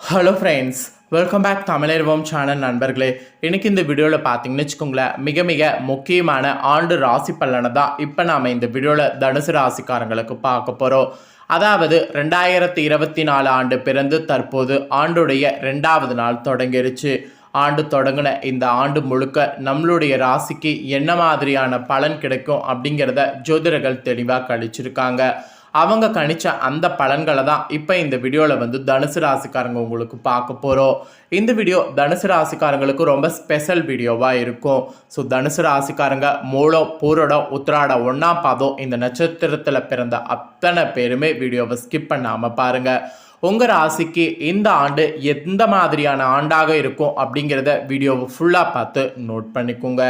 Hello friends welcome back தமிழர்வோம் channel நண்பர்களே. இன்றைக்கி இந்த வீடியோவில் பார்த்தீங்கன்னு வச்சுக்கோங்களேன் மிக மிக முக்கியமான ஆண்டு ராசி பலனை தான் இப்போ நாம் இந்த வீடியோவில் தனுசு ராசிக்காரங்களுக்கு பார்க்க போகிறோம் அதாவது ரெண்டாயிரத்தி இருபத்தி நாலு ஆண்டு பிறந்து தற்போது ஆண்டுடைய ரெண்டாவது நாள் தொடங்கிருச்சு. ஆண்டு தொடங்கின இந்த ஆண்டு முழுக்க நம்மளுடைய ராசிக்கு என்ன மாதிரியான பலன் கிடைக்கும் அப்படிங்கிறத ஜோதிடர்கள் தெளிவாக கழிச்சிருக்காங்க. அவங்க கணிச்ச அந்த பலன்களை தான் இப்போ இந்த வீடியோவில் வந்து தனுசு ராசிக்காரங்க உங்களுக்கு பார்க்க போகிறோம் இந்த வீடியோ தனுசு ராசிக்காரங்களுக்கு ரொம்ப ஸ்பெஷல் வீடியோவாக இருக்கும். ஸோ தனுசு ராசிக்காரங்க மூலம் பூரடம் உத்திராடம் ஒன்றாம் பாதம் இந்த நட்சத்திரத்தில் பிறந்த அத்தனை பேருமே வீடியோவை ஸ்கிப் பண்ணாமல் பாருங்கள் உங்கள் ராசிக்கு இந்த ஆண்டு எந்த மாதிரியான ஆண்டாக இருக்கும் அப்படிங்கிறத வீடியோவை ஃபுல்லாக பார்த்து நோட் பண்ணிக்கோங்க.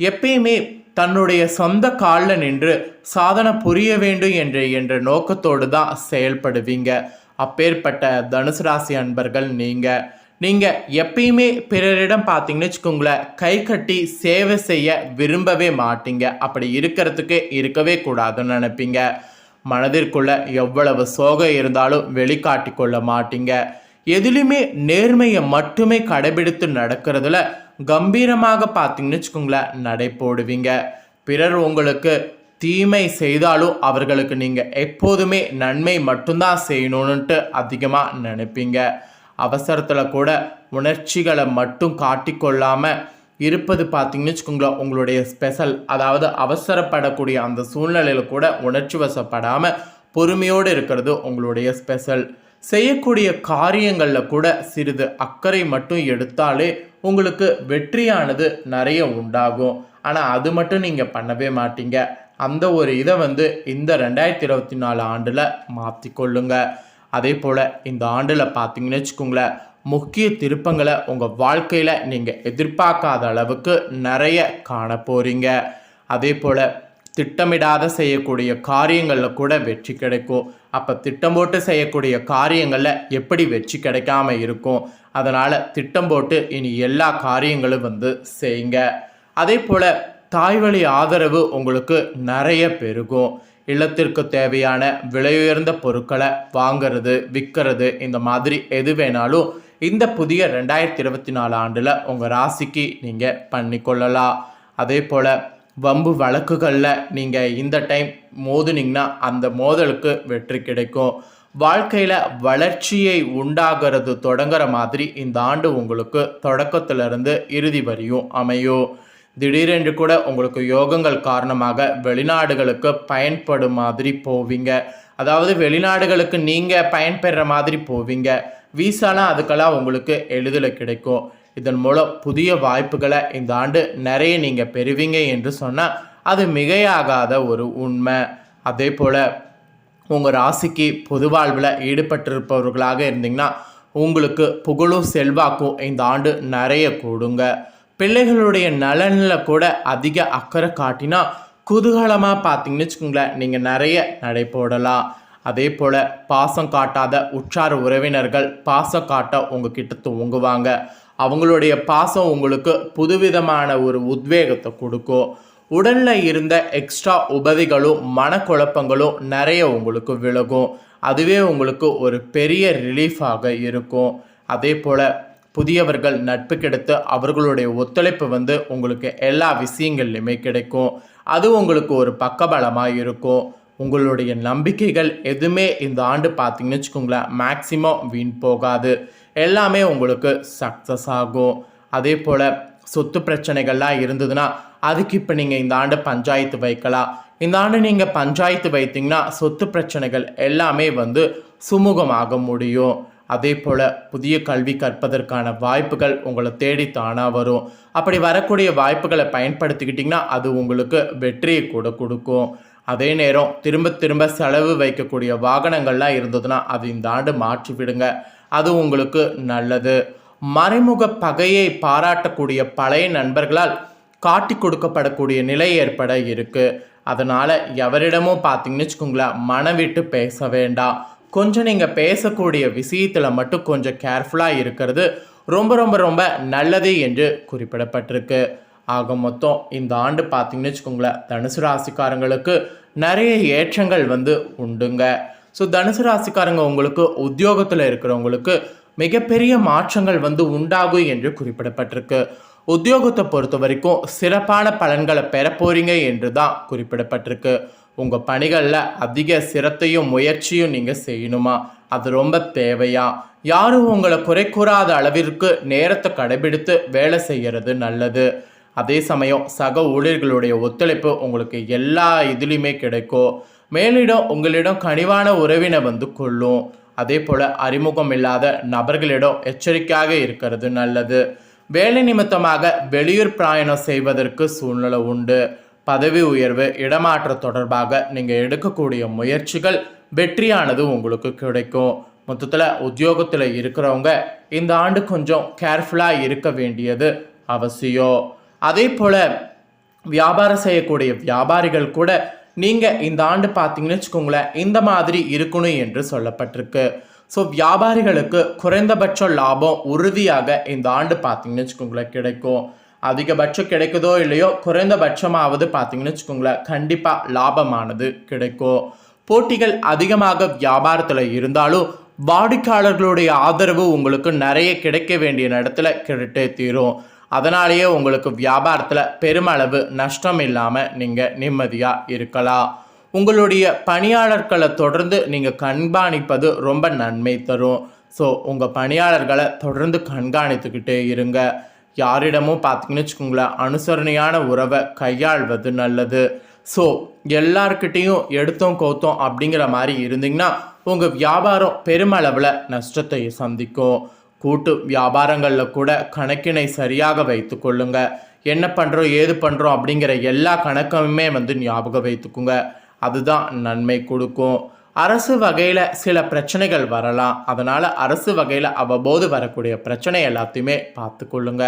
எப்பயுமே தன்னுடைய சொந்த காலில் நின்று சாதனை புரிய வேண்டும் என்ற என்ற நோக்கத்தோடு தான் செயல்படுவீங்க. அப்பேற்பட்ட தனுசு ராசி அன்பர்கள் நீங்கள் நீங்கள் எப்பயுமே பிறரிடம் பார்த்தீங்கன்னு வச்சுக்கோங்களேன் கை கட்டி சேவை செய்ய விரும்பவே மாட்டீங்க. அப்படி இருக்கிறதுக்கு இருக்கவே கூடாதுன்னு நினைப்பீங்க. மனதிற்குள்ள எவ்வளவு சோகம் இருந்தாலும் வெளிக்காட்டி கொள்ள மாட்டீங்க. எதிலுமே நேர்மையை மட்டுமே கடைபிடித்து நடக்கிறதுல கம்பீரமாக பார்த்தீங்கன்னு வச்சுக்கோங்களேன் நடை போடுவீங்க. பிறர் உங்களுக்கு தீமை செய்தாலும் அவர்களுக்கு நீங்கள் எப்போதுமே நன்மை மட்டும்தான் செய்யணும்னுட்டு அதிகமாக நினைப்பீங்க. அவசரத்தில் கூட உணர்ச்சிகளை மட்டும் காட்டிக்கொள்ளாமல் இருப்பது பார்த்தீங்கன்னு வச்சுக்கோங்களேன் உங்களுடைய ஸ்பெஷல் அதாவது அவசரப்படக்கூடிய அந்த சூழ்நிலையில் கூட உணர்ச்சி வசப்படாமல் பொறுமையோடு இருக்கிறது உங்களுடைய ஸ்பெஷல் செய்யக்கூடிய காரியங்களில் கூட சிறிது அக்கறை மட்டும் எடுத்தாலே உங்களுக்கு வெற்றியானது நிறைய உண்டாகும். ஆனால் அது மட்டும் நீங்கள் பண்ணவே மாட்டீங்க. அந்த ஒரு இதை வந்து இந்த ரெண்டாயிரத்தி இருபத்தி நாலு ஆண்டில் மாற்றிக்கொள்ளுங்க அதே போல் இந்த ஆண்டில் பார்த்தீங்கன்னு வச்சுக்கோங்களேன் முக்கிய திருப்பங்களை உங்கள் வாழ்க்கையில் நீங்கள் எதிர்பார்க்காத அளவுக்கு நிறைய காண போகிறீங்க அதே போல் திட்டமிடாத செய்யக்கூடிய காரியங்களில் கூட வெற்றி கிடைக்கும். அப்போ திட்டம் போட்டு செய்யக்கூடிய காரியங்களில் எப்படி வெற்றி கிடைக்காம இருக்கும்? அதனால் திட்டம் போட்டு இனி எல்லா காரியங்களும் வந்து செய்யுங்க. அதே போல் தாய்வழி ஆதரவு உங்களுக்கு நிறைய பெருகும். இல்லத்திற்கு தேவையான விலையுயர்ந்த பொருட்களை வாங்கிறது விற்கிறது இந்த மாதிரி எது வேணாலும் இந்த புதிய ரெண்டாயிரத்தி இருபத்தி நாலு ஆண்டில் உங்கள் ராசிக்கு நீங்கள் பண்ணிக்கொள்ளலாம். அதே போல் வம்பு வழக்குகளில் நீங்கள் இந்த டைம் மோதுனீங்கன்னா அந்த மோதலுக்கு வெற்றி கிடைக்கும். வாழ்க்கையில் வளர்ச்சியை உண்டாகிறது தொடங்குற மாதிரி இந்த ஆண்டு உங்களுக்கு தொடக்கத்திலிருந்து இறுதி வரையும் அமையும். திடீரென்று கூட உங்களுக்கு யோகங்கள் காரணமாக வெளிநாடுகளுக்கு பயன்படும் மாதிரி போவீங்க. அதாவது வெளிநாடுகளுக்கு நீங்கள் பயன்பெற மாதிரி போவீங்க. வீசானா அதுக்கெல்லாம் உங்களுக்கு எளிதில் கிடைக்கும். இதன் மூலம் புதிய வாய்ப்புகளை இந்த ஆண்டு நிறைய நீங்கள் பெறுவீங்க என்று சொன்னால் அது மிகையாகாத ஒரு உண்மை. அதே போல் உங்கள் ராசிக்கு பொது வாழ்வில் ஈடுபட்டிருப்பவர்களாக இருந்தீங்கன்னா உங்களுக்கு புகழும் செல்வாக்கும் இந்த ஆண்டு நிறைய கூடுங்க. பிள்ளைகளுடைய நலனில் கூட அதிக அக்கறை காட்டினா குதூகலமாக பார்த்தீங்கன்னு வச்சுக்கோங்களேன் நீங்கள் நிறைய நடை போடலாம். அதே போல் பாசம் காட்டாத உற்றார் உறவினர்கள் பாசம் காட்ட உங்ககிட்ட துவங்குவாங்க அவங்களுடைய பாசம் உங்களுக்கு புதுவிதமான ஒரு உத்வேகத்தை கொடுக்கும் உடலில் இருந்த எக்ஸ்ட்ரா உபதிகளும் மனக்குழப்பங்களும் நிறைய உங்களுக்கு விலகும். அதுவே உங்களுக்கு ஒரு பெரிய ரிலீஃபாக இருக்கும். அதே போல் புதியவர்கள் நட்பு கிடைத்து அவர்களுடைய ஒத்துழைப்பு வந்து உங்களுக்கு எல்லா விஷயங்கள்லையுமே கிடைக்கும். அது உங்களுக்கு ஒரு பக்கபலமாக இருக்கும். உங்களுடைய நம்பிக்கைகள் எதுவுமே இந்த ஆண்டு பார்த்தீங்கன்னு வச்சுக்கோங்களேன் மேக்சிமம் வீண் போகாது. எல்லாமே உங்களுக்கு சக்ஸஸ் ஆகும். அதே போல் சொத்து பிரச்சனைகள்லாம் இருந்ததுன்னா அதுக்கு இப்போ நீங்கள் இந்த ஆண்டு பஞ்சாயத்து வைக்கலாம். இந்த ஆண்டு நீங்கள் பஞ்சாயத்து வைத்தீங்கன்னா சொத்து பிரச்சனைகள் எல்லாமே வந்து சுமூகமாக முடியும். அதே போல் புதிய கல்வி கற்பதற்கான வாய்ப்புகள் உங்களை தேடி தானாக வரும். அப்படி வரக்கூடிய வாய்ப்புகளை பயன்படுத்திக்கிட்டிங்கன்னா அது உங்களுக்கு வெற்றியை கூட கொடுக்கும். அதே நேரம் திரும்ப திரும்ப செலவு வைக்கக்கூடிய வாகனங்கள்லாம் இருந்ததுன்னா அது இந்த ஆண்டு மாற்றி விடுங்க. அது உங்களுக்கு நல்லது. மறைமுக பகையை பாராட்டக்கூடிய பழைய நண்பர்களால் காட்டி கொடுக்கப்படக்கூடிய நிலை ஏற்பட இருக்குது அதனால் எவரிடமும் பார்த்தீங்கன்னு வச்சுக்கோங்களேன் மனம் விட்டு பேச வேண்டாம். கொஞ்சம் நீங்கள் பேசக்கூடிய விஷயத்தில் மட்டும் கொஞ்சம் கேர்ஃபுல்லாக இருக்கிறது ரொம்ப ரொம்ப ரொம்ப நல்லது என்று குறிப்பிடப்பட்டிருக்கு. ஆக மொத்தம் இந்த ஆண்டு பார்த்தீங்கன்னு வச்சுக்கோங்களேன் தனுசு ராசிக்காரங்களுக்கு நிறைய ஏற்றங்கள் வந்து உண்டுங்க. ஸோ தனுசு ராசிக்காரங்க உங்களுக்கு உத்தியோகத்தில் இருக்கிறவங்களுக்கு மிகப்பெரிய மாற்றங்கள் வந்து உண்டாகும் என்று குறிப்பிடப்பட்டிருக்கு. உத்தியோகத்தை பொறுத்த வரைக்கும் சிறப்பான பலன்களை பெற போறீங்க என்று தான் குறிப்பிடப்பட்டிருக்கு. உங்கள் பணிகளில் அதிக சிரத்தையும் முயற்சியும் நீங்கள் செய்யணுமா? அது ரொம்ப தேவையா? யாரும் உங்களை குறை கூறாத அளவிற்கு நேரத்தை கடைபிடித்து வேலை செய்கிறது நல்லது. அதே சமயம் சக ஊழியர்களுடைய ஒத்துழைப்பு உங்களுக்கு எல்லா இதுலேயுமே கிடைக்கும். மேலிடம் உங்களிடம் கனிவான உறவினை வந்து கொள்ளும். அதே போல் அறிமுகம் இல்லாத நபர்களிடம் எச்சரிக்கையாக இருக்கிறது நல்லது. வேலை நிமித்தமாக வெளியூர் பிரயாணம் செய்வதற்கு சூழ்நிலை உண்டு. பதவி உயர்வு இடமாற்ற தொடர்பாக நீங்கள் எடுக்கக்கூடிய முயற்சிகள் வெற்றியானது உங்களுக்கு கிடைக்கும். மொத்தத்தில் உத்தியோகத்தில் இருக்கிறவங்க இந்த ஆண்டு கொஞ்சம் கேர்ஃபுல்லாக இருக்க வேண்டியது அவசியம். அதே போல் வியாபாரம் செய்யக்கூடிய வியாபாரிகள் கூட நீங்கள் இந்த ஆண்டு பார்த்தீங்கன்னு வச்சுக்கோங்களேன் இந்த மாதிரி இருக்கணும் என்று சொல்லப்பட்டிருக்கு. ஸோ வியாபாரிகளுக்கு குறைந்தபட்ச லாபம் உறுதியாக இந்த ஆண்டு பார்த்தீங்கன்னு வச்சுக்கோங்களேன் கிடைக்கும். அதிகபட்சம் கிடைக்குதோ இல்லையோ குறைந்தபட்சமாவது பார்த்தீங்கன்னு வச்சுக்கோங்களேன் கண்டிப்பாக லாபமானது கிடைக்கும். போட்டிகள் அதிகமாக வியாபாரத்தில் இருந்தாலும் வாடிக்கையாளர்களுடைய ஆதரவு உங்களுக்கு நிறைய கிடைக்க வேண்டிய இடத்துல கிடைத்தே தீரும். அதனாலேயே உங்களுக்கு வியாபாரத்தில் பெருமளவு நஷ்டம் இல்லாமல் நீங்கள் நிம்மதியாக இருக்கலாம். உங்களுடைய பணியாளர்களை தொடர்ந்து நீங்கள் கண்காணிப்பது ரொம்ப நன்மை தரும். ஸோ உங்கள் பணியாளர்களை தொடர்ந்து கண்காணித்துக்கிட்டே இருங்க. யாரிடமும் பார்த்தீங்கன்னு வச்சுக்கோங்களேன் அனுசரணையான உறவை கையாள்வது நல்லது. ஸோ எல்லார்கிட்டேயும் எடுத்தோம் கோத்தோம் அப்படிங்கிற மாதிரி இருந்தீங்கன்னா உங்கள் வியாபாரம் பெருமளவில் நஷ்டத்தை சந்திக்கும். கூட்டு வியாபாரங்களில் கூட கணக்கினை சரியாக வைத்து கொள்ளுங்க. என்ன பண்ணுறோம் ஏது பண்ணுறோம் அப்படிங்கிற எல்லா கணக்குமே வந்து ஞாபகம் வைத்துக்குங்க. அதுதான் நன்மை கொடுக்கும். அரசு வகையில் சில பிரச்சனைகள் வரலாம். அதனால் அரசு வகையில் அவ்வப்போது வரக்கூடிய பிரச்சனை எல்லாத்தையுமே பார்த்து கொள்ளுங்க.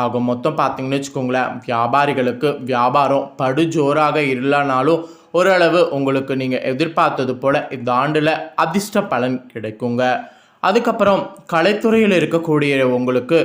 ஆக மொத்தம் பார்த்தீங்கன்னு வச்சுக்கோங்களேன் வியாபாரிகளுக்கு வியாபாரம் படுஜோராக இல்லைனாலும் ஓரளவு உங்களுக்கு நீங்கள் எதிர்பார்த்தது போல் இந்த ஆண்டில் அதிர்ஷ்ட பலன் கிடைக்குங்க. அதுக்கப்புறம் கலைத்துறையில் இருக்கக்கூடிய உங்களுக்கு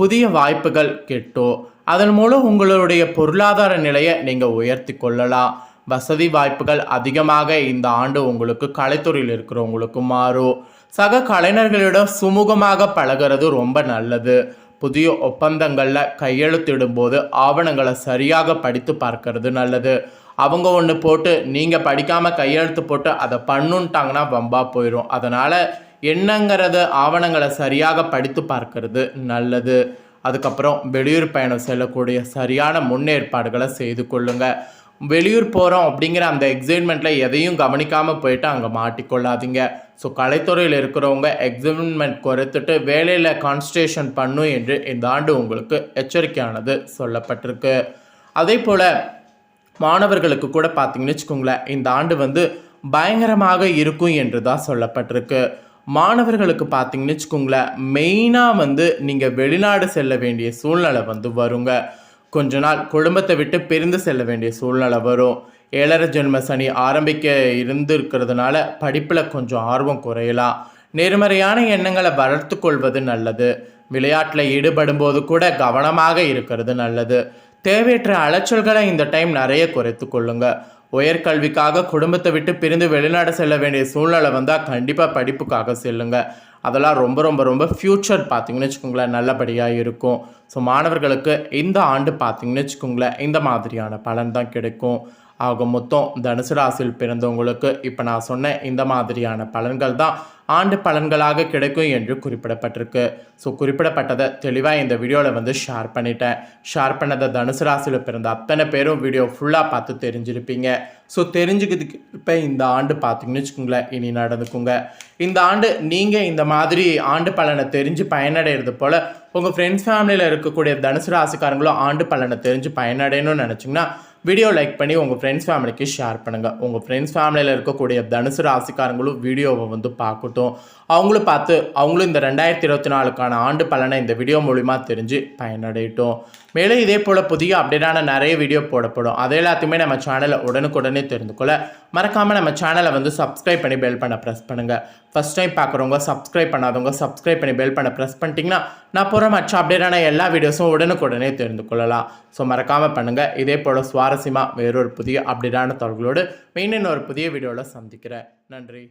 புதிய வாய்ப்புகள் கிட்டும். அதன் மூலம் உங்களுடைய பொருளாதார நிலையை நீங்கள் உயர்த்தி கொள்ளலாம். வசதி வாய்ப்புகள் அதிகமாக இந்த ஆண்டு உங்களுக்கு கலைத்துறையில் இருக்கிறவங்களுக்கு மாறும். சக கலைஞர்களிடம் சுமூகமாக பழகிறது ரொம்ப நல்லது. புதிய ஒப்பந்தங்களில் கையெழுத்திடும்போது ஆவணங்களை சரியாக படித்து பார்க்கறது நல்லது. அவங்க ஒன்று போட்டு நீங்கள் படிக்காமல் கையெழுத்து போட்டு அதை பண்ணுன்ட்டாங்கன்னா வம்பா போயிடும் அதனால் என்னங்கிறத ஆவணங்களை சரியாக படித்து பார்க்கறது நல்லது. அதுக்கப்புறம் வெளியூர் பயணம் செல்லக்கூடிய சரியான முன்னேற்பாடுகளை செய்து கொள்ளுங்க. வெளியூர் போகிறோம் அப்படிங்கிற அந்த எக்ஸைட்மெண்ட்டில் எதையும் கவனிக்காமல் போயிட்டு அங்கே மாட்டிக்கொள்ளாதீங்க. ஸோ கலைத்துறையில் இருக்கிறவங்க எக்ஸைட்மெண்ட் குறைத்துட்டு வேலையில் கான்சன்ட்ரேஷன் பண்ணும் என்று இந்த ஆண்டு உங்களுக்கு எச்சரிக்கையானது சொல்லப்பட்டிருக்கு. அதே போல் மாணவர்களுக்கு கூட பார்த்தீங்கன்னு வச்சுக்கோங்களேன் இந்த ஆண்டு வந்து பயங்கரமாக இருக்கும் என்று தான் சொல்லப்பட்டிருக்கு. மாணவர்களுக்கு பார்த்தீங்கன்னு வச்சுக்கோங்களேன் மெயினாக வந்து நீங்கள் வெளிநாடு செல்ல வேண்டிய சூழ்நிலை வந்து வருங்க. கொஞ்ச நாள் குடும்பத்தை விட்டு பிரிந்து செல்ல வேண்டிய சூழ்நிலை வரும். ஏழரை ஜென்ம சனி ஆரம்பிக்க இருந்து இருக்கிறதுனால படிப்பில் கொஞ்சம் ஆர்வம் குறையலாம். நேர்மறையான எண்ணங்களை வளர்த்து கொள்வது நல்லது. விளையாட்டில் ஈடுபடும் போது கூட கவனமாக இருக்கிறது நல்லது. தேவையற்ற அலைச்சல்களை இந்த டைம் நிறைய குறைத்து கொள்ளுங்கள் உயர்கல்விக்காக குடும்பத்தை விட்டு பிரிந்து வெளிநாடு செல்ல வேண்டிய சூழ்நிலை வந்தால் கண்டிப்பாக படிப்புக்காக செல்லுங்க. அதெல்லாம் ரொம்ப ரொம்ப ரொம்ப ஃப்யூச்சர் பார்த்தீங்கன்னு வச்சுக்கோங்களேன் நல்லபடியாக இருக்கும். ஸோ மாணவர்களுக்கு இந்த ஆண்டு பார்த்தீங்கன்னு வச்சுக்கோங்களேன் இந்த மாதிரியான பலன் தான் கிடைக்கும். ஆக மொத்தம் தனுசு ராசியில் பிறந்தவங்களுக்கு இப்போ நான் சொன்ன இந்த மாதிரியான பலன்கள் தான் ஆண்டு பலன்களாக கிடைக்கும் என்று குறிப்பிடப்பட்டிருக்கு. ஸோ குறிப்பிடப்பட்டதை தெளிவாக இந்த வீடியோவில் வந்து ஷேர் பண்ணிட்டேன். ஷேர் பண்ணதை தனுசு ராசியில் பிறந்த அத்தனை பேரும் வீடியோ ஃபுல்லாக பார்த்து தெரிஞ்சிருப்பீங்க. ஸோ தெரிஞ்சுக்கிறதுக்கு இப்போ இந்த ஆண்டு பார்த்தீங்கன்னு வச்சுக்கோங்களேன் இனி நடந்துக்குங்க. இந்த ஆண்டு நீங்கள் இந்த மாதிரி ஆண்டு பலனை தெரிஞ்சு பயனடைகிறது போல் உங்கள் ஃப்ரெண்ட்ஸ் ஃபேமிலியில் இருக்கக்கூடிய தனுசு ராசிக்காரங்களும் ஆண்டு பலனை தெரிஞ்சு பயனடையணும்னு நினச்சிங்கன்னா வீடியோ லைக் பண்ணி உங்கள் ஃப்ரெண்ட்ஸ் ஃபேமிலிக்கு ஷேர் பண்ணுங்கள் உங்கள் ஃப்ரெண்ட்ஸ் ஃபேமிலியில் இருக்கக்கூடிய தனுசு ராசிக்காரங்களும் வீடியோவை வந்து பார்க்கட்டும். அவங்களும் பார்த்து அவங்களும் இந்த ரெண்டாயிரத்தி இருபத்தி நாலுக்கான ஆண்டு பலனை இந்த வீடியோ மூலிமா தெரிஞ்சு பயனடையட்டும். மேலும் இதே போல் புதிய அப்டேட்டான நிறைய வீடியோ போடப்படும். அது எல்லாத்தையுமே நம்ம சேனலை உடனுக்குடனே தெரிந்து கொள்ள மறக்காமல் நம்ம சேனலை வந்து சப்ஸ்கிரைப் பண்ணி பெல் பண்ண ப்ரெஸ் பண்ணுங்கள் ஃபஸ்ட் டைம் பார்க்குறவங்க சப்ஸ்கிரைப் பண்ணாதவங்க சப்ஸ்கிரைப் பண்ணி பெல் பண்ண ப்ரெஸ் பண்ணிட்டீங்கன்னா நான் போகிற மற்ற அப்டேட்டான எல்லா வீடியோஸும் உடனுக்குடனே தெரிந்து கொள்ளலாம் ஸோ மறக்காமல் பண்ணுங்கள் இதே போல் சுவாரஸ்யமாக வேறொரு புதிய அப்டேட்டான தொடர்களோடு மெயின் ஒரு புதிய வீடியோவில் சந்திக்கிறேன். நன்றி.